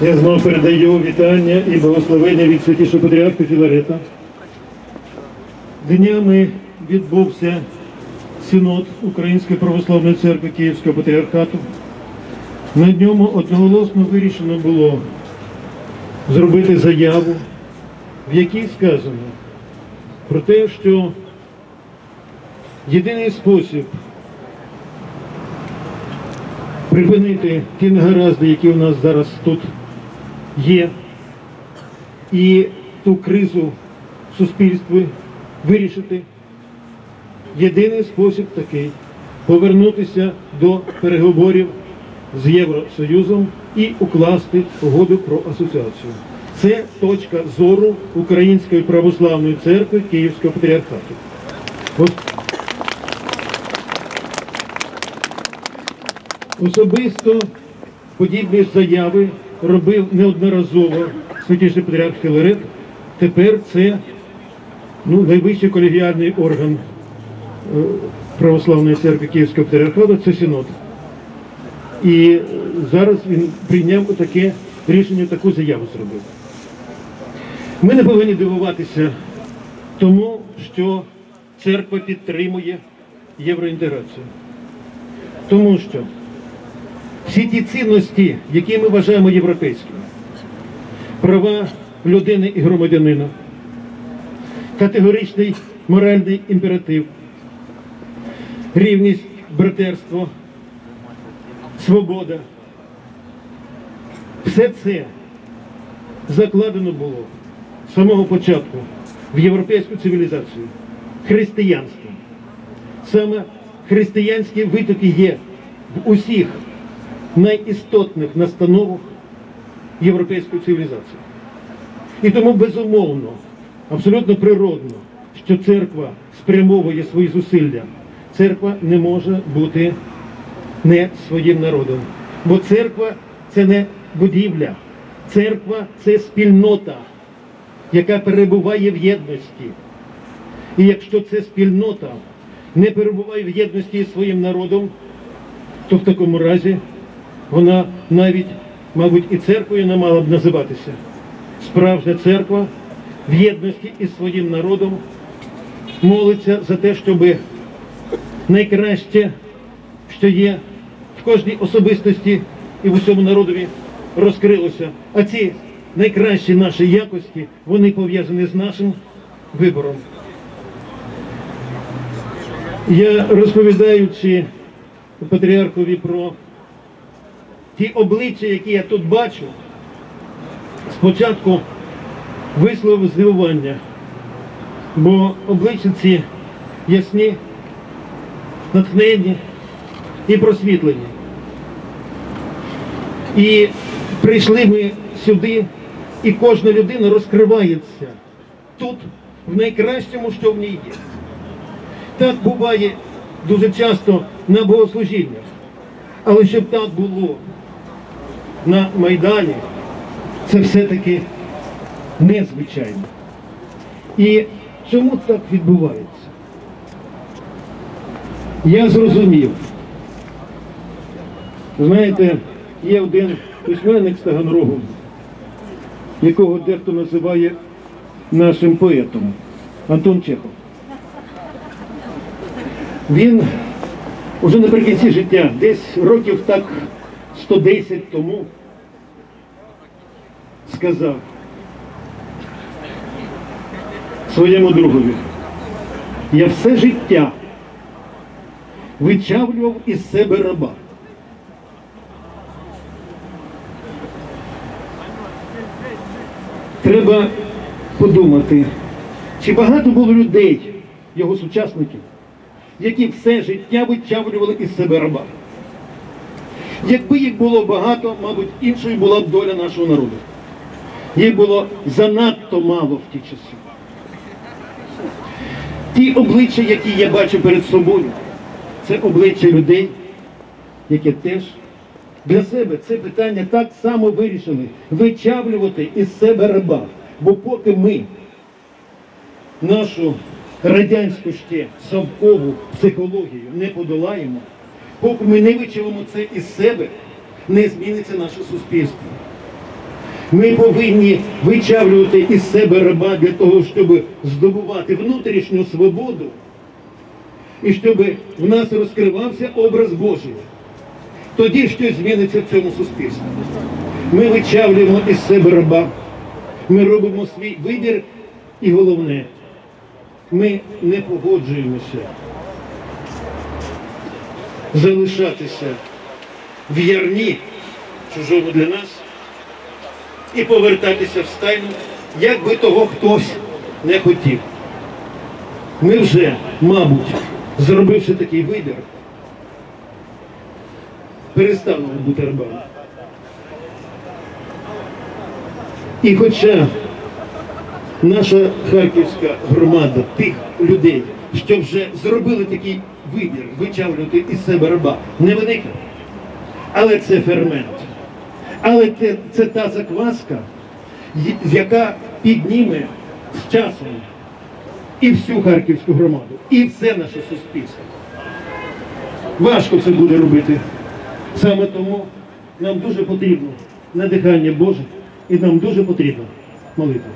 Я знову передаю вітання і благословення від святішого патріарха Філарета. Днями відбувся синод Української православної церкви Київського патріархату. На ньому одноголосно вирішено було зробити заяву, в якій сказано про те, що єдиний спосіб припинити ті негаразди, які у нас зараз тут є, і ту кризу в суспільстві вирішити. Єдиний спосіб такий повернутися до переговорів з Євросоюзом і укласти угоду про асоціацію. Це точка зору Української православної церкви Київського патріархату. Особисто подібні заяви робив неодноразово святіший патріарх Філарет. Тепер це ну, найвищий колегіальний орган е, Православної церкви Київського патріархату це Синод. І зараз він прийняв таке рішення, таку заяву зробив. Ми не повинні дивуватися тому, що церква підтримує євроінтеграцію. Тому що всі ті цінності, які ми вважаємо європейськими, права людини і громадянина, категоричний моральний імператив, рівність, братерство, свобода. Все це закладено було з самого початку в європейську цивілізацію, християнство. Саме християнські витоки є в усіх найістотних настановах європейської цивілізації. І тому безумовно, абсолютно природно, що церква спрямовує свої зусилля. Церква не може бути не своїм народом. Бо церква це не будівля, церква це спільнота, яка перебуває в єдності. І якщо ця спільнота не перебуває в єдності зі своїм народом, то в такому разі вона навіть, мабуть, і церквою не мала б називатися. Справжня церква в єдності із своїм народом молиться за те, щоб найкраще, що є в кожній особистості і в усьому народові, розкрилося. А ці найкращі наші якості, вони пов'язані з нашим вибором. Я розповідаючи патріархові про ті обличчя, які я тут бачу, спочатку висловив здивування, бо обличчя ці ясні, натхненні і просвітлені. І прийшли ми сюди, і кожна людина розкривається тут, в найкращому, що в ній є. Так буває дуже часто на богослужіннях. Але щоб так було на Майдані, це все-таки незвичайно. І чому так відбувається? Я зрозумів. Знаєте, є один письменник з Таганрогу, якого дехто називає нашим поетом Антон Чехов. Він уже наприкінці життя, десь років так 110 тому, сказав своєму другові, я все життя вичавлював із себе раба. Треба подумати, чи багато було людей, його сучасників, які все життя вичавлювали із себе раба. Якби їх було багато, мабуть, іншою була б доля нашого народу. Їх було занадто мало в ті часи. Ті обличчя, які я бачу перед собою, це обличчя людей, які теж для себе це питання так само вирішили вичавлювати із себе раба. Бо поки ми нашу радянську ще совкову психологію не подолаємо, поки ми не вичавимо це із себе, не зміниться наше суспільство. Ми повинні вичавлювати із себе раба для того, щоб здобувати внутрішню свободу і щоб в нас розкривався образ Божий. Тоді щось зміниться в цьому суспільстві. Ми вичавлюємо із себе раба, ми робимо свій вибір, і головне, ми не погоджуємося залишатися в ярні чужому для нас і повертатися в стайну, як би того хтось не хотів. Ми вже, мабуть, зробивши такий вибір, перестанемо бути рабами. І хоча наша харківська громада тих людей, що вже зробили такий вибір вичавлювати із себе раба, невелика, але це фермент. Але це, це та закваска, яка підніме з часом і всю харківську громаду, і все наше суспільство. Важко це буде робити. Саме тому нам дуже потрібно надихання Боже і нам дуже потрібна молитва.